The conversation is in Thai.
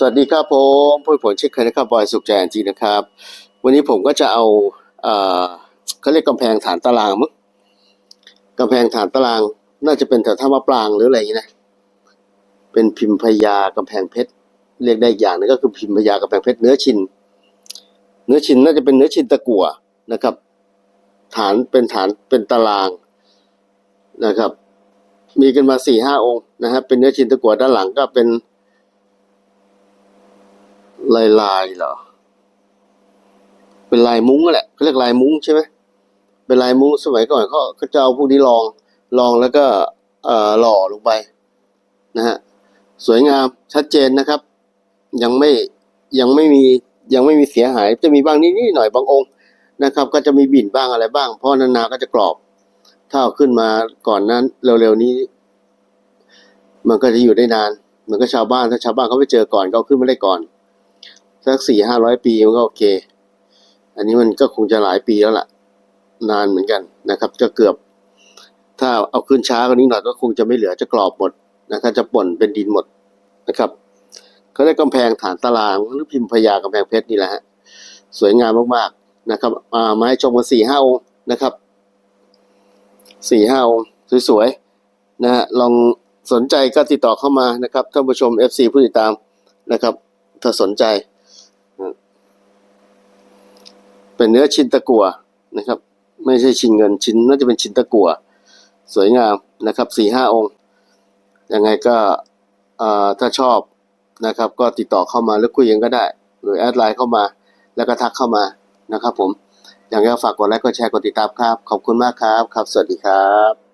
สวัสดีครับผมผู้ผลเช็คเคยนะครับบอยสุขใจอันจีนะครับ วันนี้ผมก็จะเอาเอ่อเขาเรียกกำแพงฐานตารางมั้งกำแพงฐานตาราง น่าจะเป็นแถวท่ามะปรางหรืออะไรอย่างนี้นะเป็นพิมพ์พญากำแพงเพชรเรียกได้อย่างนึงก็คือพิมพ์พญากำแพงเพชรเนื้อชิน เนื้อชินน่าจะเป็นเนื้อชินตะกั่วนะครับ ฐานเป็นฐานเป็นตารางนะครับ มีกันมาสี่ห้าองค์นะฮะเป็นเนื้อชินตะกั่วด้านหลังก็เป็น ลายลายเหรอ เป็นลายมุ้งนั่นแหละเขาเรียกลายมุ้งใช่ไหมเป็นลายมุ้งสมัยก่อนเขาเขาจะเอาพวกนี้ลอง ลองแล้วก็เอ่อหล่อลงไป นะฮะ สวยงามชัดเจนนะครับ ยังไม่ยังไม่มียังไม่มีเสียหาย จะมีบ้างนิดๆหน่อยบางองค์นะครับ ก็จะมีบิ่นบ้างอะไรบ้าง เพราะนานๆก็จะกรอบ ถ้าเอาขึ้นมาก่อนนั้นเร็วๆนี้ มันก็จะอยู่ได้นาน เหมือนกับชาวบ้านถ้าชาวบ้านเขาไปเจอก่อนก็เอาขึ้นมาได้ก่อน สักสี่ห้าร้อยปีมันก็โอเค อันนี้มันก็คงจะหลายปีแล้วล่ะ นานเหมือนกันนะครับ จะเกือบ ถ้าเอาขึ้นช้ากว่านี้หน่อยก็คงจะไม่เหลือจะกรอบหมดนะครับ จะป่นเป็นดินหมดนะครับเขาได้กำแพงฐานตารางหรือพิมพ์พญากำแพงเพชรนี่แหละฮะสวยงามมากๆนะครับมาให้ชมกันสี่ห้าองค์นะครับสี่ห้าองค์สวยๆนะฮะลองสนใจก็ติดต่อเข้ามานะครับท่านผู้ชม FC ผู้ติดตามนะครับ ถ้าสนใจ เป็นเนื้อชิ้นตะกัวนะครับ ไม่ใช่ชิ้นเงินชิ้นน่าจะเป็นชิ้นตะกัว สวยงามนะครับสี่ห้าองค์ยังไงก็เอ่อถ้าชอบนะครับก็ติดต่อเข้ามาหรือคุยกันก็ได้ หรือแอดไลน์เข้ามา แล้วก็ทักเข้ามานะครับผมอย่างไรฝากกดไลค์กดแชร์กดติดตามครับ ขอบคุณมากครับ ครับ สวัสดีครับ